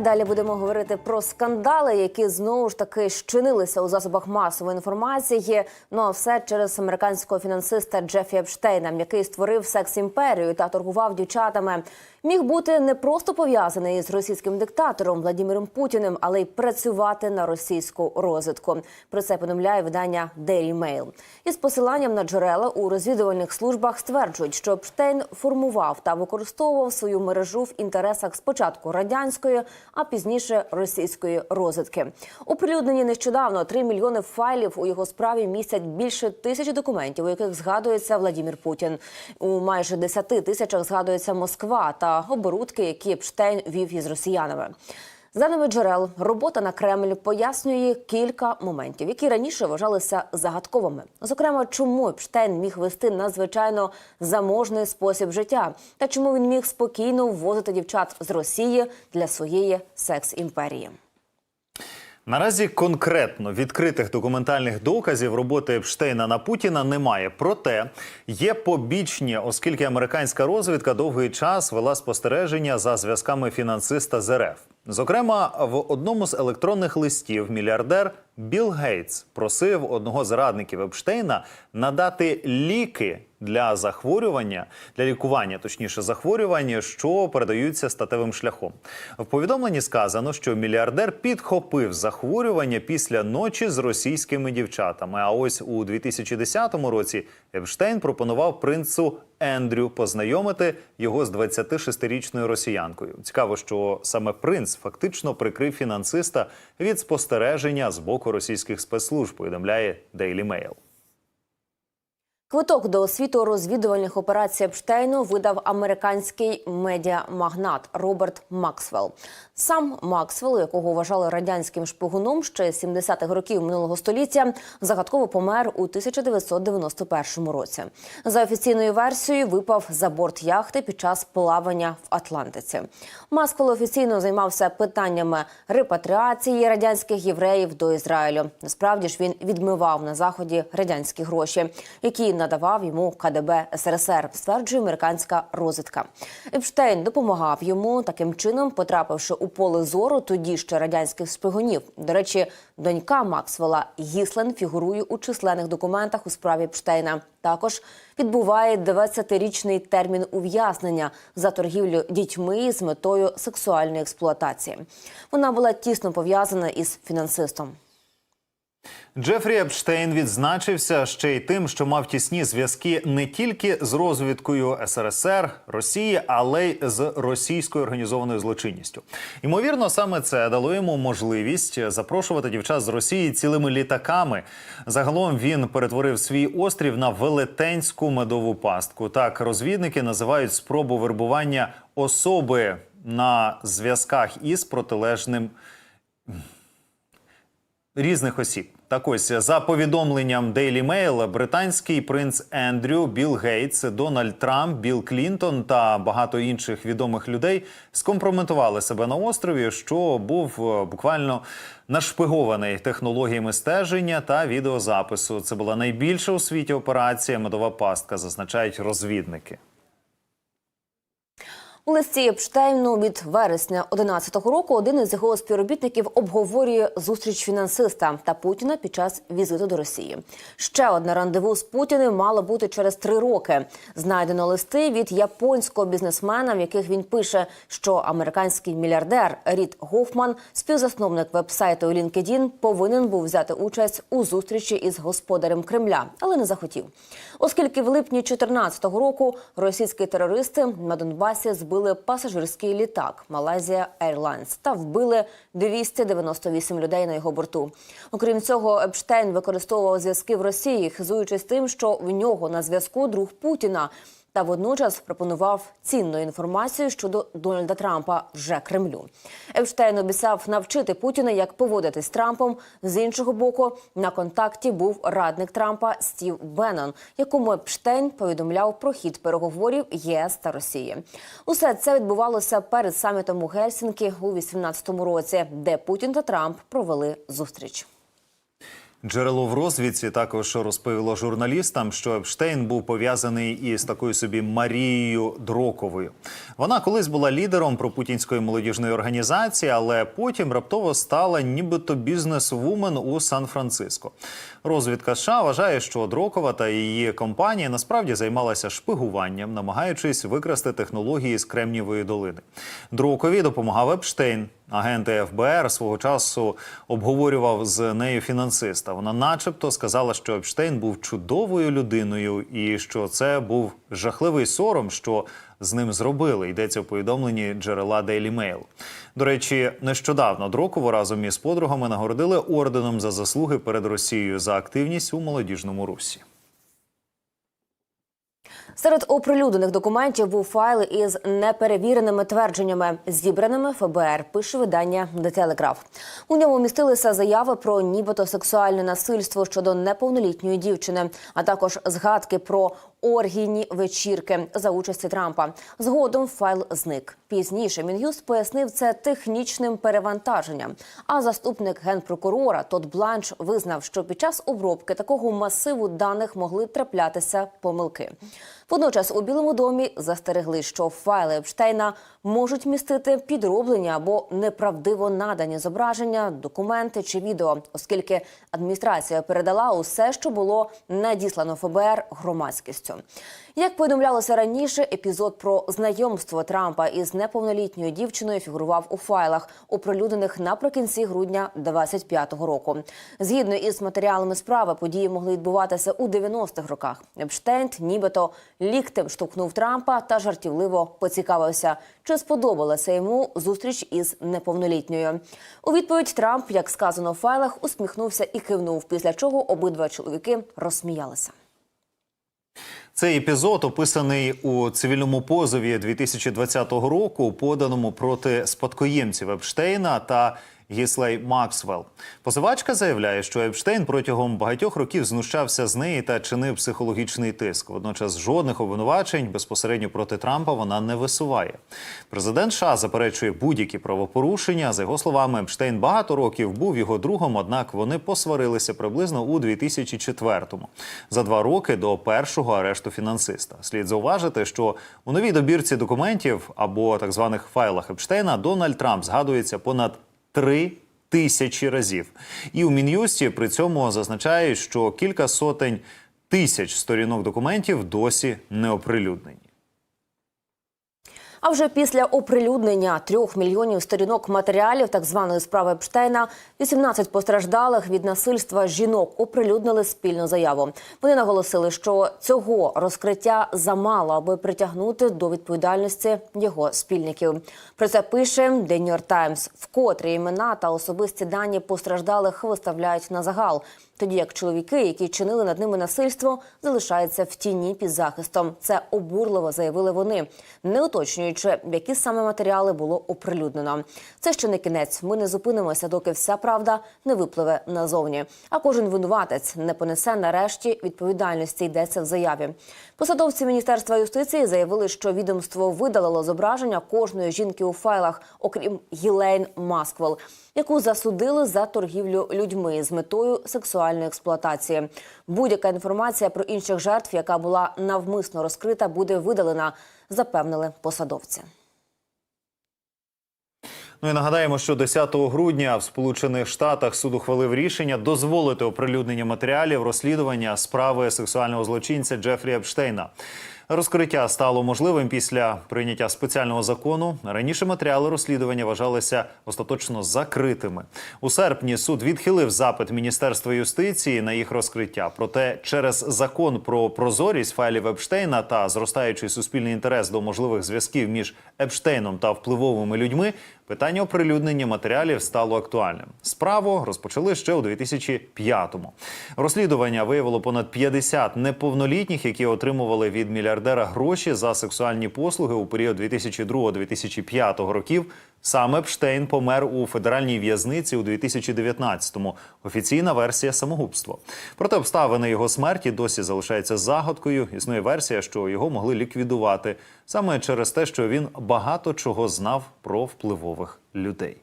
Далі будемо говорити про скандали, які знову ж таки щинилися у засобах масової інформації. Ну а все через американського фінансиста Джефі Епштейна, який створив секс-імперію та торгував дівчатами. Міг бути не просто пов'язаний з російським диктатором Владимиром Путіним, але й працювати на російську розвідку. Про це повідомляє видання Daily Mail. Із посиланням на джерела у розвідувальних службах стверджують, що Епштейн формував та використовував свою мережу в інтересах спочатку радянської, а пізніше російської розвідки. Оприлюднені нещодавно 3 мільйони файлів у його справі містять більше тисячі документів, у яких згадується Владимир Путін. У майже 10 тисячах згадується Москва та оборудки, які Епштейн вів із росіянами. За даними джерел, робота на Кремль пояснює кілька моментів, які раніше вважалися загадковими. Зокрема, чому Епштейн міг вести надзвичайно заможний спосіб життя, та чому він міг спокійно ввозити дівчат з Росії для своєї секс-імперії. Наразі конкретно відкритих документальних доказів роботи Епштейна на Путіна немає. Проте є побічні, оскільки американська розвідка довгий час вела спостереження за зв'язками фінансиста з РФ. Зокрема, в одному з електронних листів мільярдер Білл Гейтс просив одного з радників Епштейна надати ліки для захворювання, для лікування, точніше, захворювання, що передаються статевим шляхом. В повідомленні сказано, що мільярдер підхопив захворювання після ночі з російськими дівчатами. А ось у 2010 році Епштейн пропонував принцу Ендрю познайомити його з 26-річною росіянкою. Цікаво, що саме принц фактично прикрив фінансиста від спостереження з боку російських спецслужб. Повідомляє Daily Mail. Квиток до освіту розвідувальних операцій Епштейну видав американський медіамагнат Роберт Максвелл. Сам Максвелл, якого вважали радянським шпигуном ще з 70-х років минулого століття, загадково помер у 1991 році. За офіційною версією, випав за борт яхти під час плавання в Атлантиці. Максвелл офіційно займався питаннями репатріації радянських євреїв до Ізраїлю. Насправді ж він відмивав на заході радянські гроші, які надавав йому КДБ СРСР, стверджує американська розвідка. Епштейн допомагав йому таким чином, потрапивши у поле зору тоді ще радянських шпигунів. До речі, донька Максвелла Гіслен фігурує у численних документах у справі Епштейна. Також відбуває 20-річний термін ув'язнення за торгівлю дітьми з метою сексуальної експлуатації. Вона була тісно пов'язана із фінансистом. Джефрі Епштейн відзначився ще й тим, що мав тісні зв'язки не тільки з розвідкою СРСР, Росії, але й з російською організованою злочинністю. Ймовірно, саме це дало йому можливість запрошувати дівчат з Росії цілими літаками. Загалом він перетворив свій острів на велетенську медову пастку. Так розвідники називають спробу вербування особи на зв'язках із протилежним різних осіб. Так ось за повідомленням Daily Mail, британський принц Ендрю, Білл Гейтс, Дональд Трамп, Білл Клінтон та багато інших відомих людей скомпрометували себе на острові, що був е, буквально нашпигований технологіями стеження та відеозапису. Це була найбільша у світі операція медова пастка, зазначають розвідники. У листі Епштейну від вересня 11-го року один із його співробітників обговорює зустріч фінансиста та Путіна під час візиту до Росії. Ще одне рандеву з Путіним мало бути через три роки. Знайдено листи від японського бізнесмена, в яких він пише, що американський мільярдер Рід Гофман, співзасновник вебсайту LinkedIn, повинен був взяти участь у зустрічі із господарем Кремля, але не захотів. Оскільки в липні 2014 року російські терористи на Донбасі збили пасажирський літак Malaysia Airlines та вбили 298 людей на його борту. Окрім цього, Епштейн використовував зв'язки в Росії, хизуючись тим, що в нього на зв'язку друг Путіна. Та водночас пропонував цінну інформацію щодо Дональда Трампа вже Кремлю. Епштейн обіцяв навчити Путіна, як поводитись з Трампом. З іншого боку, на контакті був радник Трампа Стів Беннон, якому Епштейн повідомляв про хід переговорів ЄС та Росії. Усе це відбувалося перед самітом у Гельсінкі у 2018 році, де Путін та Трамп провели зустріч. Джерело в розвідці також розповіло журналістам, що Епштейн був пов'язаний із такою собі Марією Дроковою. Вона колись була лідером пропутінської молодіжної організації, але потім раптово стала нібито бізнес-вумен у Сан-Франциско. Розвідка США вважає, що Дрокова та її компанія насправді займалася шпигуванням, намагаючись викрасти технології з Кремнієвої долини. Дрокові допомагав Епштейн. Агенти ФБР свого часу обговорював з нею фінансиста. Вона, начебто, сказала, що Епштейн був чудовою людиною, і що це був жахливий сором, що з ним зробили. Йдеться в повідомленні джерела Daily Mail. До речі, нещодавно Дрокову разом із подругами нагородили орденом за заслуги перед Росією за активність у молодіжному русі. Серед оприлюднених документів був файл із неперевіреними твердженнями, зібраними ФБР. Пише видання «The Telegraph». У ньому містилися заяви про нібито сексуальне насильство щодо неповнолітньої дівчини, а також згадки про оргійні вечірки за участі Трампа. Згодом файл зник. Пізніше Мін'юст пояснив це технічним перевантаженням. А заступник генпрокурора Тод Бланш визнав, що під час обробки такого масиву даних могли траплятися помилки. Водночас у Білому домі застерегли, що файли Епштейна можуть містити підроблені або неправдиво надані зображення, документи чи відео, оскільки адміністрація передала усе, що було надіслано ФБР громадськістю. Як повідомлялося раніше, епізод про знайомство Трампа із неповнолітньою дівчиною фігурував у файлах, оприлюднених наприкінці грудня 25-го року. Згідно із матеріалами справи, події могли відбуватися у 90-х роках. Епштейн нібито ліктем штовхнув Трампа та жартівливо поцікавився, чи сподобалася йому зустріч із неповнолітньою. У відповідь Трамп, як сказано в файлах, усміхнувся і кивнув, після чого обидва чоловіки розсміялися. Цей епізод описаний у цивільному позові 2020 року, поданому проти спадкоємців Епштейна та Гіслей Максвелл. Позивачка заявляє, що Епштейн протягом багатьох років знущався з неї та чинив психологічний тиск. Водночас жодних обвинувачень безпосередньо проти Трампа вона не висуває. Президент США заперечує будь-які правопорушення. За його словами, Епштейн багато років був його другом, однак вони посварилися приблизно у 2004-му, за два роки до першого арешту фінансиста. Слід зауважити, що у новій добірці документів або так званих файлах Епштейна Дональд Трамп згадується понад три тисячі разів. І у мін'юсті при цьому зазначають, що кілька сотень тисяч сторінок документів досі не оприлюднені. А вже після оприлюднення трьох мільйонів сторінок матеріалів так званої справи Епштейна 18 постраждалих від насильства жінок оприлюднили спільну заяву. Вони наголосили, що цього розкриття замало, аби притягнути до відповідальності його спільників. Про це пише The New York Times. Вкотре імена та особисті дані постраждалих виставляють на загал. Тоді як чоловіки, які чинили над ними насильство, залишаються в тіні під захистом. Це обурливо заявили вони, не уточнюючи, які саме матеріали було оприлюднено. Це ще не кінець. Ми не зупинимося, доки вся правда не випливе назовні. А кожен винуватець не понесе нарешті відповідальності. Йдеться в заяві. Посадовці міністерства юстиції заявили, що відомство видалило зображення кожної жінки у файлах, окрім Гілейн Масквел, яку засудили за торгівлю людьми з метою сексуальної експлуатації. Будь-яка інформація про інших жертв, яка була навмисно розкрита, буде видалена, запевнили посадовці. Ну і нагадаємо, що 10 грудня в Сполучених Штатах суд ухвалив рішення дозволити оприлюднення матеріалів розслідування справи сексуального злочинця Джефрі Епштейна. Розкриття стало можливим після прийняття спеціального закону. Раніше матеріали розслідування вважалися остаточно закритими. У серпні суд відхилив запит Міністерства юстиції на їх розкриття. Проте через закон про прозорість файлів Епштейна та зростаючий суспільний інтерес до можливих зв'язків між Епштейном та впливовими людьми. Питання оприлюднення матеріалів стало актуальним. Справу розпочали ще у 2005-му. Розслідування виявило понад 50 неповнолітніх, які отримували від мільярдера гроші за сексуальні послуги у період 2002-2005 років. Сам Епштейн помер у федеральній в'язниці у 2019-му. Офіційна версія самогубство. Проте обставини його смерті досі залишаються загадкою. Існує версія, що його могли ліквідувати саме через те, що він багато чого знав про впливових людей.